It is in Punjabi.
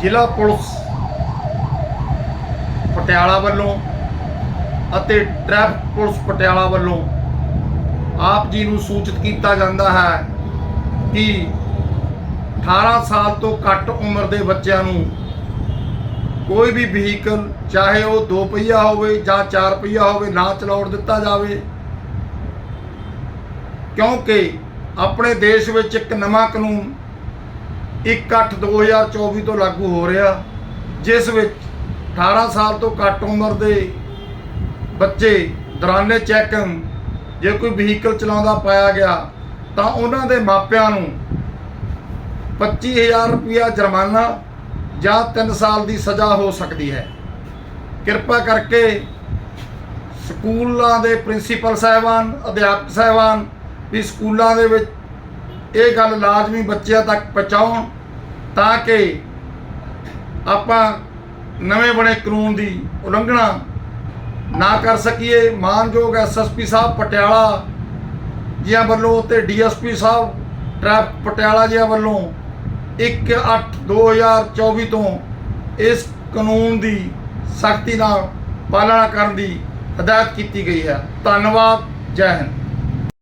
ਜ਼ਿਲ੍ਹਾ ਪੁਲਿਸ ਪਟਿਆਲਾ ਵੱਲੋਂ ਅਤੇ ਟ੍ਰੈਫਿਕ ਪੁਲਿਸ ਪਟਿਆਲਾ ਵੱਲੋਂ ਆਪ ਜੀ ਨੂੰ ਸੂਚਿਤ ਕੀਤਾ ਜਾਂਦਾ ਹੈ ਕਿ 18 ਸਾਲ ਤੋਂ ਘੱਟ ਉਮਰ ਦੇ ਬੱਚਿਆਂ ਨੂੰ ਕੋਈ ਵੀ ਵਹੀਕਲ ਚਾਹੇ ਉਹ ਦੋ ਪਹੀਆ ਹੋਵੇ ਜਾਂ ਚਾਰ ਪਹੀਆ ਹੋਵੇ, ਨਾ ਚਲਾਉਣ ਦਿੱਤਾ ਜਾਵੇ। ਕਿਉਂਕਿ ਆਪਣੇ ਦੇਸ਼ ਵਿੱਚ ਇੱਕ ਨਵਾਂ ਕਾਨੂੰਨ 1/8/2024 ਤੋਂ ਲਾਗੂ ਹੋ ਰਿਹਾ, ਜਿਸ ਵਿੱਚ 18 ਸਾਲ ਤੋਂ ਘੱਟ ਉਮਰ ਦੇ ਬੱਚੇ ਦੌਰਾਨੇ ਚੈਕਿੰਗ ਜੇ ਕੋਈ ਵਹੀਕਲ ਚਲਾਉਂਦਾ ਪਾਇਆ ਗਿਆ, ਤਾਂ ਉਹਨਾਂ ਦੇ ਮਾਪਿਆਂ ਨੂੰ 25000 ਰੁਪਇਆ ਜੁਰਮਾਨਾ ਜਾਂ 3 ਸਾਲ ਦੀ ਸਜ਼ਾ ਹੋ ਸਕਦੀ ਹੈ। ਕਿਰਪਾ ਕਰਕੇ ਸਕੂਲਾਂ ਦੇ ਪ੍ਰਿੰਸੀਪਲ ਸਾਹਿਬਾਨ, ਅਧਿਆਪਕ ਸਾਹਿਬਾਨ ਵੀ ਸਕੂਲਾਂ ਦੇ ਵਿੱਚ ਇਹ ਗੱਲ ਲਾਜ਼ਮੀ ਬੱਚਿਆਂ ਤੱਕ ਪਹੁੰਚਾਉਣ ਤਾਂ ਕਿ ਆਪਾਂ ਨਵੇਂ ਬਣੇ ਕਾਨੂੰਨ ਦੀ ਉਲੰਘਣਾ ਨਾ ਕਰ ਸਕੀਏ। ਮਾਨਯੋਗ ਐਸਐਸਪੀ ਸਾਹਿਬ ਪਟਿਆਲਾ ਜੀਆਂ ਵੱਲੋਂ ਤੇ ਡੀਐਸਪੀ ਸਾਹਿਬ ਟ੍ਰੈਫਿਕ ਪਟਿਆਲਾ ਜੀਆਂ ਵੱਲੋਂ 1/8/2024 ਤੋਂ ਇਸ ਕਾਨੂੰਨ ਦੀ ਸਖਤੀ ਨਾਲ ਪਾਲਣਾ ਕਰਨ ਦੀ ਹਦਾਇਤ ਕੀਤੀ ਗਈ ਹੈ। ਧੰਨਵਾਦ। ਜੈ ਹਿੰਦ।